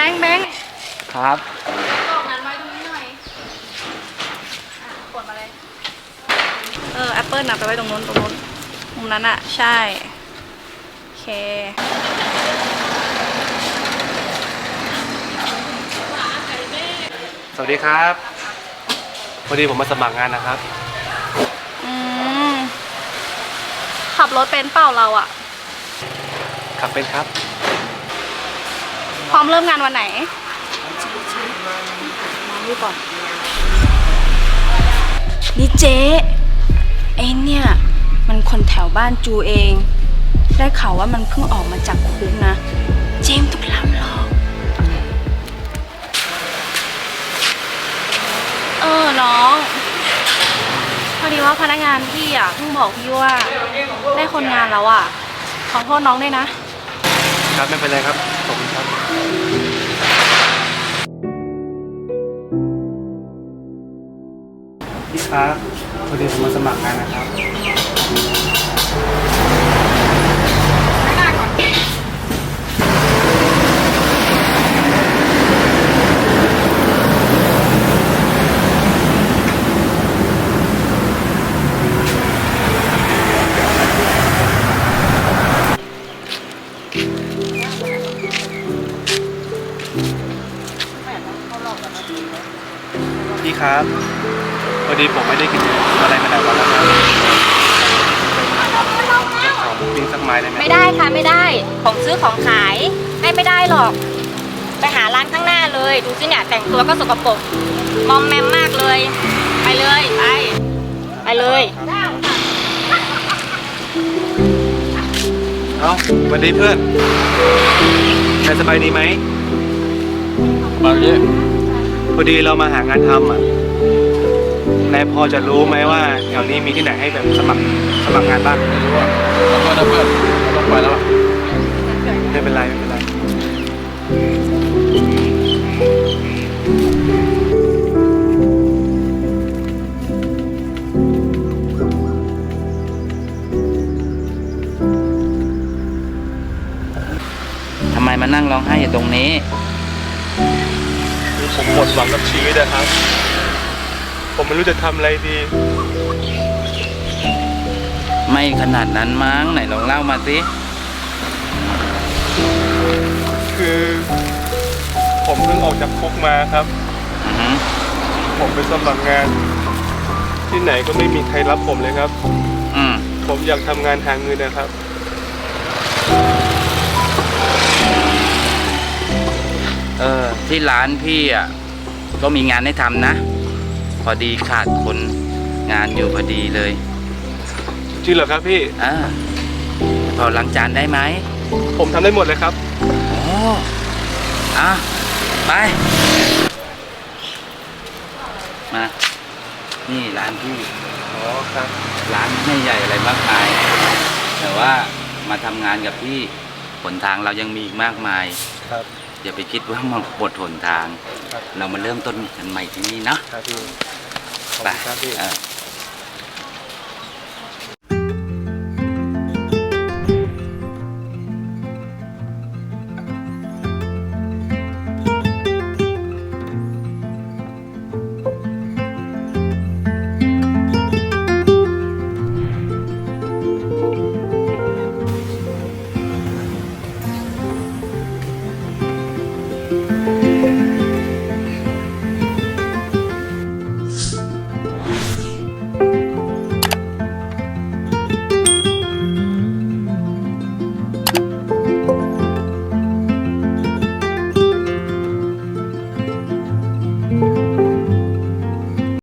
บงค์แบงค์ครับกอกงานไว้ตรงนี้หน่อยอะกดมาเลย เออแอปเปิลนะไปไว้ตรงนู้นตรงนู้นมุมนั้นอะใช่ โอเค สวัสดีครับพอดีผมมาสมัครงานนะครับ อืม ขับรถเป็นเปล่าเราอะขับเป็นครับพร้ อมเริ่มงานวันไหนมาดูก่อน นี่เจ๊ไอ้เนี่ย มันคนแถวบ้านจูเอง ได้ข่าวว่ามันเพิ่งออกมาจากคุกนะ เจมส์ทุกลำหรอกเออน้องพอดีว่าพนักงานพี่อะเพิ่งบอกพี่ว่า ได้คนงานแล้วอะ ขอโทษน้องด้วยนะ ครับไม่เป็นไรครับ ขอบคุณครับพี่ครับพอดีผมมาสมัครงานนะครับ พี่ครับพอดีผมไม่ได้กินอะไรมาหลายวันแล้วครับจะขอหมูปิ้งสักไม้ได้ไหมไม่ได้ค่ะไม่ได้ ของซื้อของขายให้ไม่ได้หรอก ไปหาร้านข้างหน้าเลย ดูสิเนี่ยแต่งตัวก็สกปรกมอมแมมมากเลย ไปเลยไปไปเลยเอ้าสวัสดีเพื่อนนายสบายดีไหม บางทีพอ ดีเรามาหางานทำอะนายพอจะรู้ไหมว่าแถวนี้มีที่ไหนให้แบบสมัครสมัครงานบ้างไม่รู้อะขอโทษนะเพื่อนต้องไปแล้วอะไม่เป็นไรไม่เป็นไร ทำไมมานั่งร้องไห้อยู่ตรงนี้คือ ผมหมดหวังกับชีวิตนะครับ ผมไม่รู้จะทำอะไรดี ไม่ขนาดนั้นมั้งไหนลองเล่ามาสิคือ ผมเพิ่งออกจากคุกมาครับ อือหือผมไปสมัครงาน ที่ไหนก็ไม่มีใครรับผมเลยครับ อืมผมอยากทำงานหาเงินนะครับ ที่ร้านพี่อะก็มีงานให้ทำนะ พอดีขาดคนงานอยู่พอดีเลยจริงเหรอครับพี่ อ่าพอล้างจานได้ไหม ผมทำได้หมดเลยครับ โอ้อะไป มา นี่ร้านพี่ อ๋อครับ ร้านไม่ใหญ่อะไรมากมาย แต่ว่ามาทำงานกับพี่หนทางเรายังมีอีกมากมาย ครับ อย่าไปคิดว่ามันหมดหนทางครับเรามาเริ่มต้นกันใหม่ที่นี่เนาะครับพี่ขอบไปคุณครับพี่ เออ